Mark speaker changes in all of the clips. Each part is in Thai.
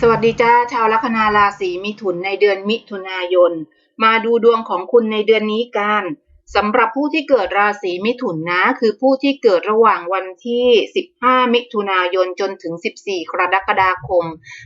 Speaker 1: สวัสดีจ้าชาวลัคนาราศีมิถุนในเดือนมิถุนายน มาดูดวงของคุณในเดือนนี้กันสำหรับผู้ที่เกิดราศีมิถุนนะ คือผู้ที่เกิดระหว่างวันที่ 15 มิถุนายนจนถึง 14 กรกฎาคม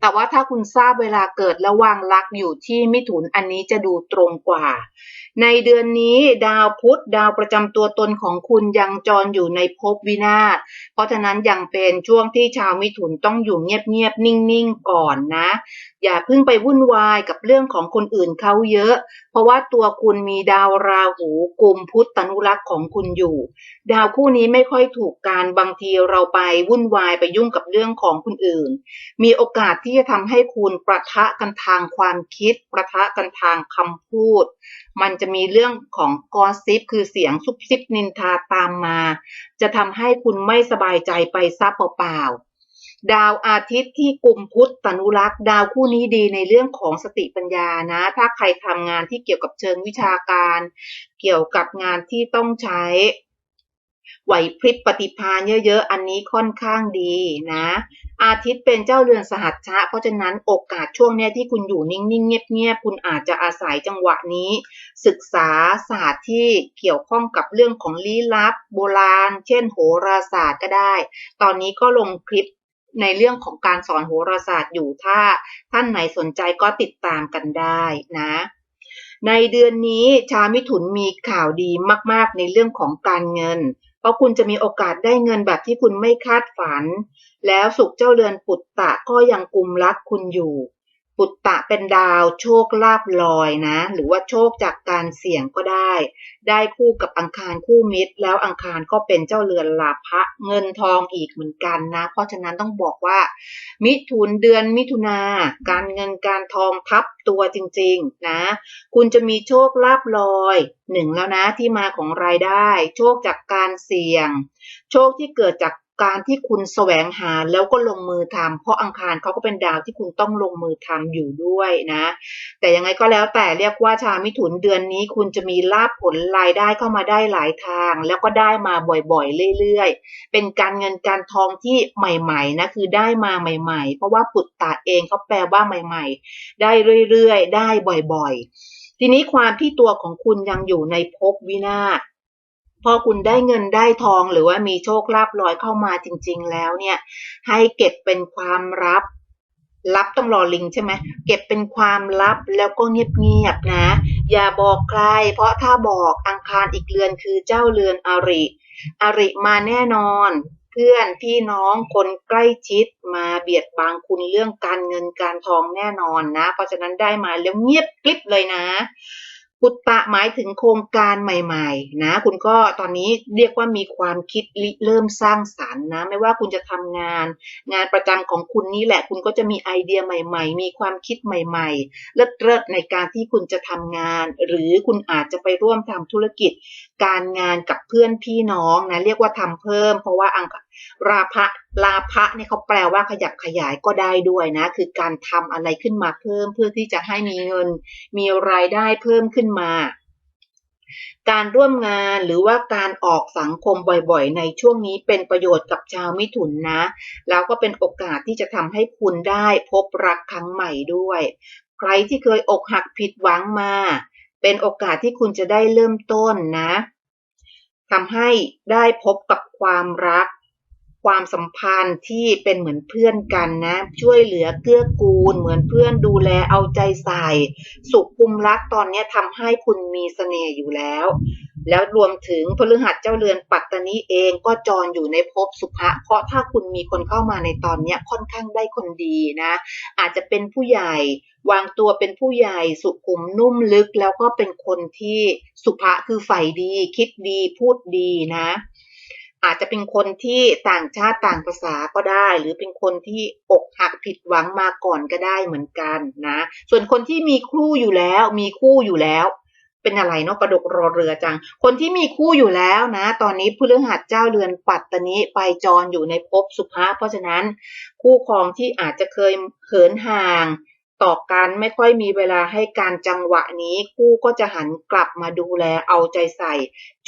Speaker 1: แต่ว่าถ้าคุณทราบเวลาเกิดและวางลักอยู่ที่มิถุนอันนี้จะดูตรงกว่า ในเดือนนี้ดาวพุธดาวประจำตัวตนของคุณยังจรอยู่ในภพวินาศ เพราะฉะนั้นยังเป็นช่วงที่ชาวมิถุนต้องอยู่เงียบๆนิ่งๆก่อนนะ อย่าเพิ่งไปวุ่นวายกับเรื่องของคนอื่นเขาเยอะ เพราะว่าตัวคุณมีดาวราหูกุมพุทธตนุรักษ์ของคุณอยู่ ดาวคู่นี้ไม่ค่อยถูกการบางทีเราไปวุ่นวายไปยุ่งกับเรื่องของคนอื่น มีโอกาสที่จะทำให้คุณประทะกันทางความคิด ประทะกันทางคำพูด มันจะมีเรื่องของกอซิปคือเสียงซุบซิบนินทาตามมา จะทำให้คุณไม่สบายใจไปซะเปล่าดาวอาทิตย์ที่กลุ่มพุทธตนุรักษ์ ดาวคู่นี้ดีในเรื่องของสติปัญญานะ ถ้าใครทำงานที่เกี่ยวกับเชิงวิชาการ เกี่ยวกับงานที่ต้องใช้ ไหวพริบปฏิภาณเยอะๆ อันนี้ค่อนข้างดีนะ อาทิตย์เป็นเจ้าเรือนสหัชชะ เพราะฉะนั้นโอกาสช่วงเนี้ยที่คุณอยู่นิ่งๆ เงียบๆ คุณอาจจะอาศัยจังหวะนี้ ศึกษาศาสตร์ที่เกี่ยวข้องกับเรื่องของลี้ลับ โบราณ เช่น โหราศาสตร์ก็ได้ ตอนนี้ก็ลงคลิปในเรื่องของการสอนโหราศาสตร์อยู่ถ้าท่านไหนสนใจก็ติดตามกันได้นะ ในเดือนนี้ชาวมิถุนมีข่าวดีมากๆ ในเรื่องของการเงิน เพราะคุณจะมีโอกาสได้เงินแบบที่คุณไม่คาดฝัน แล้วสุขเจ้าเรือนปุตตะก็ยังกุมรักคุณอยู่ ปุตตะเป็นดาวโชคลาภลอยนะ หรือว่าโชคจากการเสี่ยงก็ได้ ได้คู่กับอังคารคู่มิตร แล้วอังคารก็เป็นเจ้าเรือนลาภะเงินทองอีกเหมือนกันนะ เพราะฉะนั้นต้องบอกว่า มิถุนเดือนมิถุนาการเงินการทองทับตัวจริงๆนะ คุณจะมีโชคลาภลอยหนึ่งแล้วนะที่มาของรายได้ โชคจากการเสี่ยง โชคที่เกิดจาก การที่คุณแสวงหาแล้วก็ลงมือทำเพราะอังคารเขาก็เป็นดาวที่คุณต้องลงมือทำอยู่ด้วยนะ แต่ยังไงก็แล้วแต่เรียกว่าชาวมิถุนเดือนนี้คุณจะมีลาภผลรายได้เข้ามาได้หลายทาง แล้วก็ได้มาบ่อยๆเรื่อยๆ เป็นการเงินการทองที่ใหม่ๆนะคือได้มาใหม่ ๆ เพราะว่าปุตตะเองเขาแปลว่าใหม่ ๆ ได้เรื่อยๆ ได้บ่อยๆ ทีนี้ความที่ตัวของคุณยังอยู่ในภพวินาศ พอคุณได้เงินได้ทองหรือว่ามีโชคลาภลอยเข้ามาจริง ๆ แล้วเนี่ย ให้เก็บเป็นความลับลับต้องรอลิงใช่ไหมเก็บเป็นความลับแล้วก็เงียบๆนะ อย่าบอกใคร เพราะถ้าบอกอังคารอีกเรือนคือเจ้าเรือนอริอริมาแน่นอน เพื่อนพี่น้องคนใกล้ชิดมาเบียดบังคุณเรื่องการเงินการทองแน่นอนนะ เพราะฉะนั้นได้มาแล้วเงียบกลิบเลยนะ ปุตตะหมายถึงโครงการใหม่ๆ นะ คุณก็ตอนนี้เรียกว่ามีความคิดริเริ่มสร้างสรรค์นะ ไม่ว่าคุณจะทำงาน งานประจำของคุณนี่แหละ คุณก็จะมีไอเดียใหม่ ๆ มีความคิดใหม่ๆ เลิศๆในการที่คุณจะทำงาน หรือคุณอาจจะไปร่วมทำธุรกิจ การงานกับเพื่อนพี่น้องนะ เรียกว่าทำเพิ่ม เพราะว่าอัง ราภะลาภะเนี่ยเขาแปลว่าขยับขยายก็ได้ด้วยนะ คือการทำอะไรขึ้นมาเพิ่มเพื่อที่จะให้มีเงิน มีรายได้เพิ่มขึ้นมา การร่วมงานหรือว่าการออกสังคมบ่อยๆ ในช่วงนี้เป็นประโยชน์กับชาวมิถุนนะ แล้วก็เป็นโอกาสที่จะทำให้คุณได้พบรักครั้งใหม่ด้วย ใครที่เคยอกหักผิดหวังมา เป็นโอกาสที่คุณจะได้เริ่มต้นนะทำให้ได้พบกับความรัก ความสัมพันธ์ที่เป็นเหมือนเพื่อนกันนะ ช่วยเหลือเกื้อกูล เหมือนเพื่อนดูแลเอาใจใส่ สุขภูมิรักตอนนี้ทำให้คุณมีเสน่ห์อยู่แล้ว แล้วรวมถึงพฤหัสเจ้าเรือนปัตตานีเองก็จรอยู่ในภพสุภะเพราะถ้าคุณมีคนเข้ามาในตอนนี้ค่อนข้างได้คนดีนะ อาจจะเป็นผู้ใหญ่ วางตัวเป็นผู้ใหญ่สุขุมนุ่มลึกแล้วก็เป็นคนที่สุภะคือใฝ่ดี คิดดีพูดดีนะ อาจจะเป็นคนที่ต่างชาติต่างภาษาก็ได้ หรือเป็นคนที่อกหักผิดหวังมาก่อนก็ได้เหมือนกันนะ ส่วนคนที่มีคู่อยู่แล้ว มีคู่อยู่แล้ว เป็นอะไรเนาะกระดกรอเรือจัง คนที่มีคู่อยู่แล้วนะ ตอนนี้พฤหัสเจ้าเรือนปัตตนีไปจรอยู่ในภพสุภะเพราะฉะนั้น คู่ครองที่อาจจะเคยเขินห่าง ต่อกันไม่ค่อยมีเวลาให้การจังหวะนี้คู่ก็จะหันกลับมาดูแลเอาใจใส่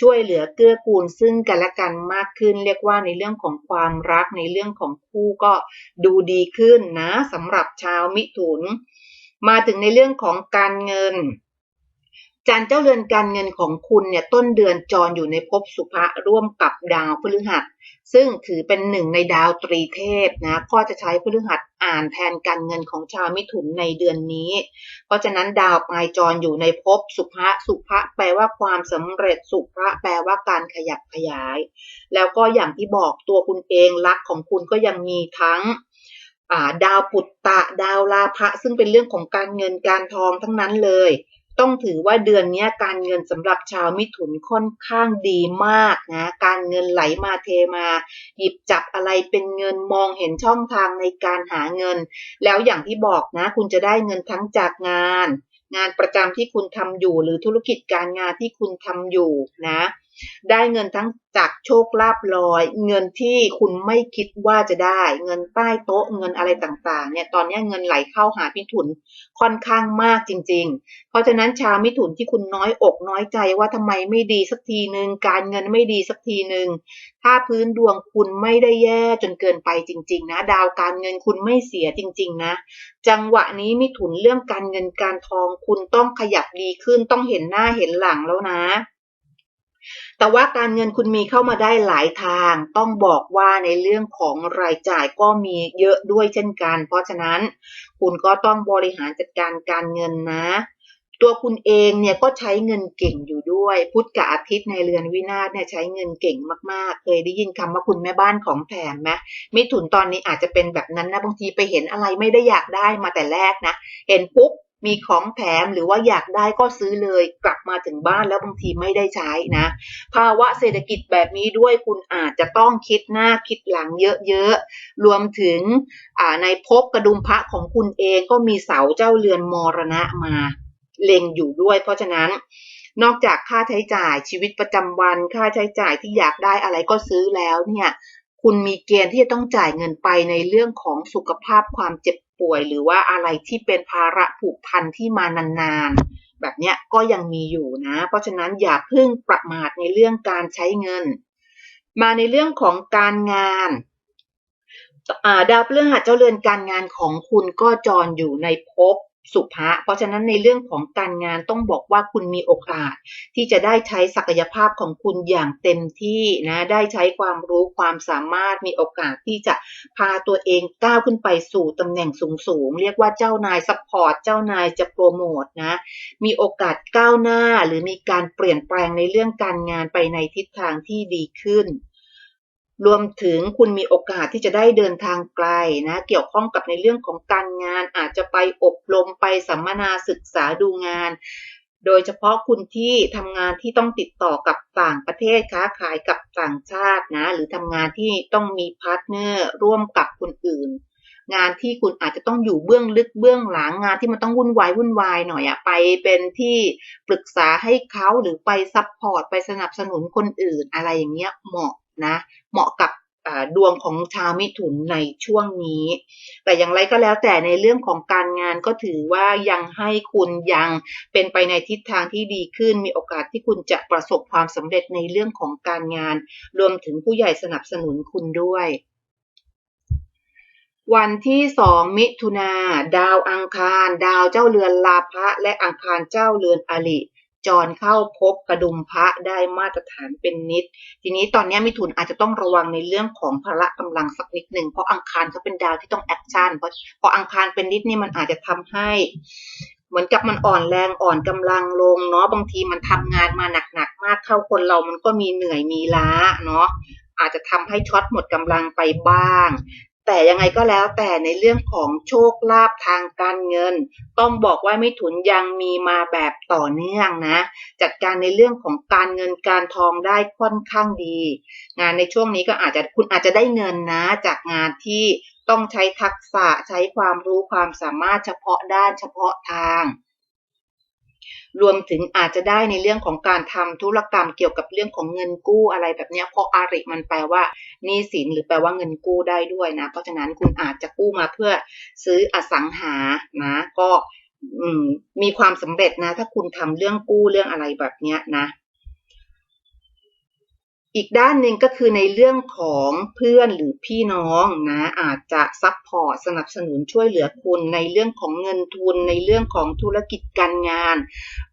Speaker 1: ช่วยเหลือเกื้อกูลซึ่งกันและกันมากขึ้น เรียกว่าในเรื่องของความรักในเรื่องของคู่ก็ดูดีขึ้นนะสำหรับชาวมิถุน มาถึงในเรื่องของการเงิน จันเจ้าเรือนการเงินของคุณเนี่ยต้นเดือนจรอยู่ในภพสุภะร่วมกับดาวพฤหัส ซึ่งถือเป็นหนึ่งในดาวตรีเทพนะก็จะใช้พฤหัสอ่านแทนการเงินของชาวมิถุนในเดือนนี้ เพราะฉะนั้นดาวปลายจรอยู่ในภพสุภะสุภะแปลว่าความสำเร็จสุภะแปลว่าการขยับขยาย แล้วก็อย่างที่บอกตัวคุณเองรักของคุณก็ยังมีทั้งดาวปุตตะ ดาวลาภะซึ่งเป็นเรื่องของการเงินการทองทั้งนั้นเลย ต้องถือว่าเดือนนี้การเงินสำหรับชาวมิถุนค่อนข้างดีมากนะการเงินไหลมาเทมา หยิบจับอะไรเป็นเงินมองเห็นช่องทางในการหาเงิน แล้วอย่างที่บอกนะ คุณจะได้เงินทั้งจากงาน งานประจำที่คุณทำอยู่หรือธุรกิจการงานที่คุณทำอยู่นะ ได้เงินทั้งจากโชคลาภลอย เงินที่คุณไม่คิดว่าจะได้ เงินใต้โต๊ะเงินอะไรต่างๆ เนี่ยตอนนี้เงินไหลเข้าหามิถุนค่อนข้างมากจริง ๆ เพราะฉะนั้นชาวมิถุนที่คุณน้อยอกน้อยใจว่าทำไมไม่ดีสักทีหนึ่งการเงินไม่ดีสักทีหนึ่งถ้าพื้นดวงคุณไม่ได้แย่จนเกินไปจริง ๆ นะ ดาวการเงินคุณไม่เสียจริง ๆ นะ จังหวะนี้มิถุนเรื่องการเงินการทองคุณต้องขยับดีขึ้นต้องเห็นหน้าเห็นหลังแล้วนะ แต่ว่าการเงินคุณมีเข้ามาได้หลายทาง ต้องบอกว่าในเรื่องของรายจ่ายก็มีเยอะด้วยเช่นกัน เพราะฉะนั้นคุณก็ต้องบริหารจัดการการเงินนะ ตัวคุณเองเนี่ยก็ใช้เงินเก่งอยู่ด้วย พุธกับอาทิตย์ในเรือนวินาศเนี่ยใช้เงินเก่งมากๆ เคยได้ยินคำว่าคุณแม่บ้านของแถมไหมมิถุนตอนนี้อาจจะเป็นแบบนั้นนะบางทีไปเห็นอะไรไม่ได้อยากได้มาแต่แรกนะ เห็นปุ๊บ มีของแถมหรือว่าอยากได้ก็ซื้อเลยกลับมาถึงบ้านแล้วบางทีไม่ได้ใช้นะ ภาวะเศรษฐกิจแบบนี้ด้วยคุณอาจจะต้องคิดหน้าคิดหลังเยอะๆ รวมถึงในภพกระดุมพระของคุณเองก็มีเสาเจ้าเรือนมรณะมาเล็งอยู่ด้วย เพราะฉะนั้นนอกจากค่าใช้จ่ายชีวิตประจำวันค่าใช้จ่ายที่อยากได้อะไรก็ซื้อแล้วเนี่ยคุณมีเกณฑ์ที่จะต้องจ่ายเงินไปในเรื่องของสุขภาพความเจ็บ ป่วย หรือว่าอะไรที่เป็นภาระผูกพันที่มานานๆ แบบเนี้ยก็ยังมีอยู่นะ เพราะฉะนั้นอย่าเพิ่งประมาทในเรื่องการใช้เงิน มาในเรื่องของการงานดาวพฤหัสเจ้าเรือนการงานของคุณก็จรอยู่ในภพ สุภะเพราะฉะนั้นในเรื่องของการงานต้องบอกว่าคุณมีโอกาส ที่จะได้ใช้ศักยภาพของคุณอย่างเต็มที่นะได้ใช้ความรู้ความสามารถมีโอกาสที่จะพาตัวเองก้าวขึ้นไปสู่ตำแหน่งสูงๆเรียกว่าเจ้านายซัพพอร์ตเจ้านายจะโปรโมทนะมีโอกาสก้าวหน้าหรือมีการเปลี่ยนแปลงในเรื่องการงานไปในทิศทางที่ดีขึ้น รวมถึงคุณมีโอกาสที่จะได้เดินทางไกลนะ เกี่ยวข้องกับในเรื่องของการงาน อาจจะไปอบรมไปสัมมนาศึกษาดูงาน โดยเฉพาะคุณที่ทำงานที่ต้องติดต่อกับต่างประเทศค้าขายกับต่างชาตินะ หรือทำงานที่ต้องมีพาร์ทเนอร์ร่วมกับคนอื่น งานที่คุณอาจจะต้องอยู่เบื้องลึกเบื้องหลังงานที่มันต้องวุ่นวายวุ่นวายหน่อยอะไปเป็นที่ปรึกษาให้เขาหรือไปซัพพอร์ตไปสนับสนุนคนอื่นอะไรอย่างเงี้ยเหมาะ นะเหมาะกับดวงของชาวมิถุนในช่วงนี้ แต่อย่างไรก็แล้วแต่ในเรื่องของการงานก็ถือว่ายังให้คุณยังเป็นไปในทิศทางที่ดีขึ้น มีโอกาสที่คุณจะประสบความสำเร็จในเรื่องของการงาน รวมถึงผู้ใหญ่สนับสนุนคุณด้วยวันที่สองมิถุนาดาวอังคาร ดาวเจ้าเรือนลาภะและอังคารเจ้าเรือนอลิ จรเข้าพบกระดุมพระได้มาตรฐานเป็นนิด ทีนี้ตอนนี้มิถุนอาจจะต้องระวังในเรื่องของพละกำลังสักนิดหนึ่งเพราะอังคารเขาเป็นดาวที่ต้องแอคชั่นเพราะพออังคารเป็นนิดนี่มันอาจจะทำให้ เหมือนกับมันอ่อนแรงอ่อนกำลังลงเนาะบางทีมันทำงานมาหนักๆมากเข้าคนเรามันก็มีเหนื่อยมีล้าเนาะอาจจะทำให้ช็อตหมดกำลังไปบ้าง แต่ยังไงก็แล้วแต่ในเรื่องของโชคลาภทางการเงิน ต้องบอกว่ามิถุนยังมีมาแบบต่อเนื่องนะ จัดการในเรื่องของการเงินการทองได้ค่อนข้างดี งานในช่วงนี้ก็อาจจะคุณอาจจะได้เงินนะ จากงานที่ต้องใช้ทักษะใช้ความรู้ความสามารถเฉพาะด้านเฉพาะทาง รวมถึงอาจจะได้ในเรื่องของการทำธุรกรรมเกี่ยวกับเรื่องของเงินกู้อะไรแบบนี้เพราะอาริมันแปลว่าหนี้สินหรือแปลว่าเงินกู้ได้ด้วยนะ เพราะฉะนั้นคุณอาจจะกู้มาเพื่อซื้ออสังหานะ ก็มีความสำเร็จนะ ถ้าคุณทำเรื่องกู้เรื่องอะไรแบบนี้นะ อีกด้านหนึ่งก็คือในเรื่องของเพื่อนหรือพี่น้องนะอาจจะซัพพอร์ตสนับสนุนช่วยเหลือคุณในเรื่องของเงินทุน ในเรื่องของธุรกิจการงาน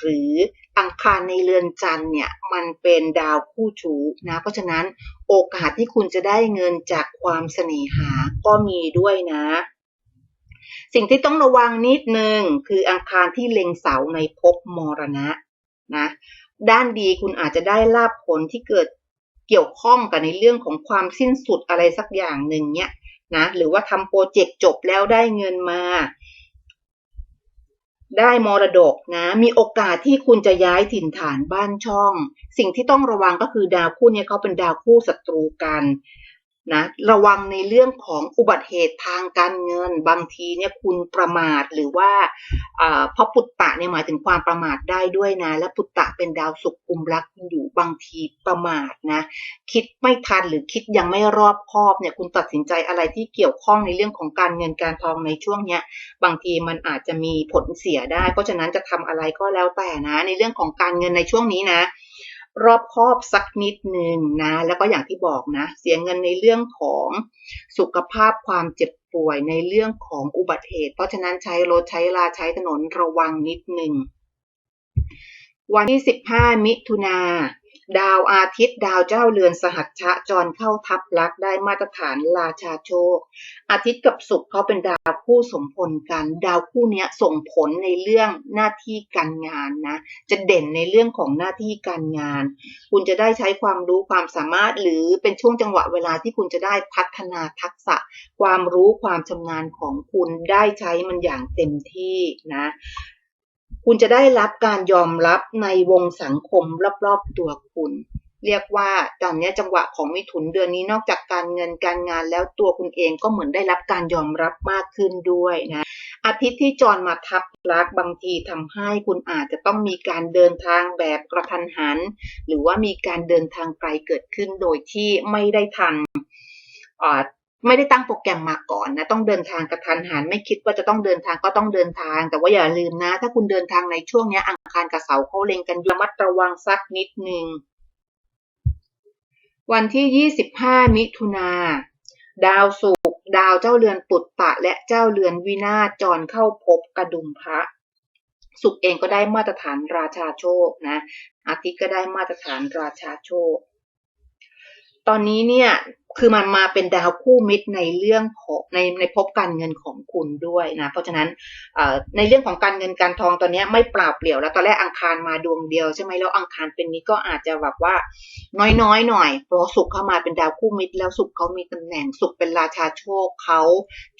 Speaker 1: หรืออังคารในเรือนจันเนี่ยมันเป็นดาวคู่ชูนะเพราะฉะนั้นโอกาสที่คุณจะได้เงินจากความเสน่หาก็มีด้วยนะ สิ่งที่ต้องระวังนิดนึงคืออังคารที่เล็งเสาในภพมรณะนะด้านดีคุณอาจจะได้ลาบผลที่เกิด เกี่ยวข้องกับในเรื่องของความสิ้นสุดอะไรสักอย่างหนึ่งเนี่ยนะหรือว่าทำโปรเจกต์จบแล้วได้เงินมา ได้มรดกนะ มีโอกาสที่คุณจะย้ายถิ่นฐานบ้านช่อง สิ่งที่ต้องระวังก็คือดาวคู่นี้เขาเป็นดาวคู่ศัตรูกัน นะระวังในเรื่องของอุบัติเหตุทางการเงิน บางทีเนี่ยคุณประมาทหรือว่าเพราะปุตตะเนี่ยหมายถึงความประมาทได้ด้วยนะ และปุตตะเป็นดาวศุกร์กุมรักอยู่บางทีประมาทนะ คิดไม่ทันหรือคิดยังไม่รอบคอบเนี่ยคุณตัดสินใจอะไรที่เกี่ยวข้องในเรื่องของการเงินการทองในช่วงเนี้ยบางทีมันอาจจะมีผลเสียได้ เพราะฉะนั้นจะทำอะไรก็แล้วแต่นะ ในเรื่องของการเงินในช่วงนี้นะ รอบคอบสักนิดหนึ่งนะ แล้วก็อย่างที่บอกนะ เสียเงินในเรื่องของสุขภาพความเจ็บป่วยในเรื่องของอุบัติเหตุ เพราะฉะนั้นใช้รถใช้ลาใช้ถนนระวังนิดหนึ่งวันที่ 15 มิถุนา ดาวอาทิตย์ดาวเจ้าเรือนสหัชชะจรเข้าทับลักได้มาตรฐานราชาโชค อาทิตย์กับศุกร์เขาเป็นดาวคู่สมพลกัน ดาวคู่นี้ส่งผลในเรื่องหน้าที่การงานนะ จะเด่นในเรื่องของหน้าที่การงาน คุณจะได้ใช้ความรู้ความสามารถหรือเป็นช่วงจังหวะเวลาที่คุณจะได้พัฒนาทักษะ ความรู้ความชำนาญของคุณได้ใช้มันอย่างเต็มที่นะ คุณจะได้รับการยอมรับในวงสังคมรอบๆตัวคุณ เรียกว่าตอนนี้จังหวะของมิถุนเดือนนี้นอกจากการเงินการงานแล้วตัวคุณเองก็เหมือนได้รับการยอมรับมากขึ้นด้วยนะอาทิตย์ที่จรมาทับลักบางทีทำให้คุณอาจจะต้องมีการเดินทางแบบกระทันหัน หรือว่ามีการเดินทางไกลเกิดขึ้นโดยที่ไม่ได้ทัน ไม่ได้ตั้งโปรแกรมมาก่อนนะต้องเดินทางกระทันหันไม่คิดว่าจะต้องเดินทางก็ต้องเดินทาง แต่ว่าอย่าลืมนะ ถ้าคุณเดินทางในช่วงนี้อังคารกับเสาเขาเล็งกันอยู่มัดระวังสักนิดหนึ่งวันที่ 25 มิถุนา ดาวศุกร์ดาวเจ้าเรือนปุตตะ และเจ้าเรือนวินาจรเข้าพบกระดุมพระศุกเองก็ได้มาตรฐานราชาโชคนะอาทิตย์ก็ได้มาตรฐานราชาโชค ตอนนี้เนี่ยคือมันมาเป็นดาวคู่มิตรในเรื่องของในในพบการเงินของคุณด้วยนะ เพราะฉะนั้นในเรื่องของการเงินการทองตอนนี้ไม่เปล่าเปลี่ยวแล้วตอนแรกอังคารมาดวงเดียวใช่ไหมแล้วอังคารเป็นนี้ก็อาจจะแบบว่าน้อยๆหน่อยเพราะสุขเข้ามาเป็นดาวคู่มิตร แล้วสุขเขามีตำแหน่งสุขเป็นราชาโชคเขา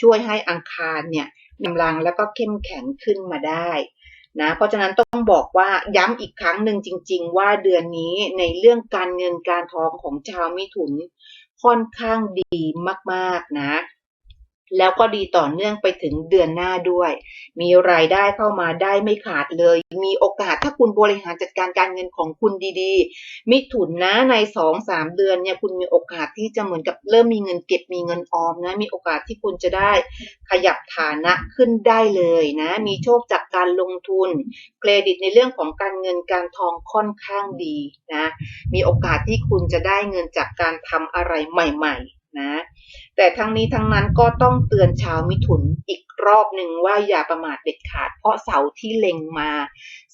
Speaker 1: ช่วยให้อังคารเนี่ยกำลังแล้วก็เข้มแข็งขึ้นมาได้ นะเพราะฉะนั้นต้องบอกว่าย้ำอีกครั้งหนึ่งจริง ๆ ว่าเดือนนี้ในเรื่องการเงินการทองของชาวมิถุนค่อนข้างดีมากๆนะ แล้วก็ดีต่อเนื่องไปถึงเดือนหน้าด้วย มีรายได้เข้ามาได้ไม่ขาดเลย มีโอกาสถ้าคุณบริหารจัดการการเงินของคุณดีๆ มิถุนนะในสองสามเดือนเนี่ยคุณมีโอกาสที่จะเหมือนกับเริ่มมีเงินเก็บมีเงินออมนะ มีโอกาสที่คุณจะได้ขยับฐานะขึ้นได้เลยนะ มีโชคจากการลงทุน เครดิตในเรื่องของการเงินการทองค่อนข้างดีนะ มีโอกาสที่คุณจะได้เงินจากการทำอะไรใหม่ ๆ นะแต่ทั้งนี้ทั้งนั้นก็ต้องเตือนชาวมิถุนอีกรอบหนึ่งว่าอย่าประมาทเด็ดขาด เพราะเสาที่เล็งมา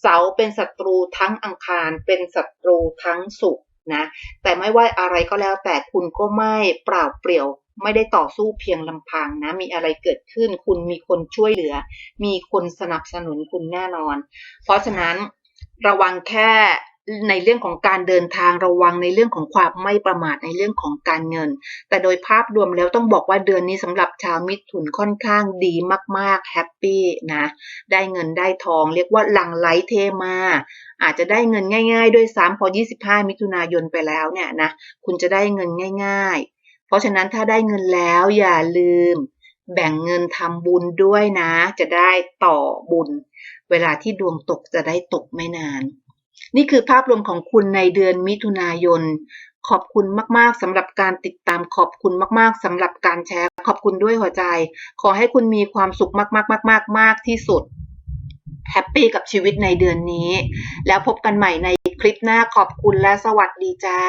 Speaker 1: เสาเป็นศัตรูทั้งอังคารเป็นศัตรูทั้งศุกนะแต่ไม่ว่าอะไรก็แล้วแต่คุณก็ไม่เปล่าเปลี่ยว ไม่ได้ต่อสู้เพียงลำพังนะ มีอะไรเกิดขึ้น คุณมีคนช่วยเหลือ มีคนสนับสนุนคุณแน่นอน เพราะฉะนั้นระวังแค่ ในเรื่องของการเดินทางระวังในเรื่องของความไม่ประมาทในเรื่องของการเงิน แต่โดยภาพรวมแล้วต้องบอกว่าเดือนนี้สำหรับชาวมิถุนค่อนข้างดีมากๆแฮปปี้นะได้เงินได้ทอง เรียกว่าหลังไหลเทมา อาจจะได้เงินง่าย ๆ ด้วยซ้ำพอ 25 มิถุนายนไปแล้วเนี่ยนะคุณจะได้เงินง่าย ๆ เพราะฉะนั้นถ้าได้เงินแล้วอย่าลืม แบ่งเงินทำบุญด้วยนะ จะได้ต่อบุญ เวลาที่ดวงตกจะได้ตกไม่นาน นี่คือภาพรวมของคุณในเดือนมิถุนายน ขอบคุณมากๆสำหรับการติดตามขอบคุณมากๆสำหรับการแชร์ขอบคุณด้วยหัวใจ ขอให้คุณมีความสุขมากๆๆๆมากที่สุดแฮปปี้กับชีวิตในเดือนนี้ แล้วพบกันใหม่ในคลิปหน้าขอบคุณและสวัสดีจ้า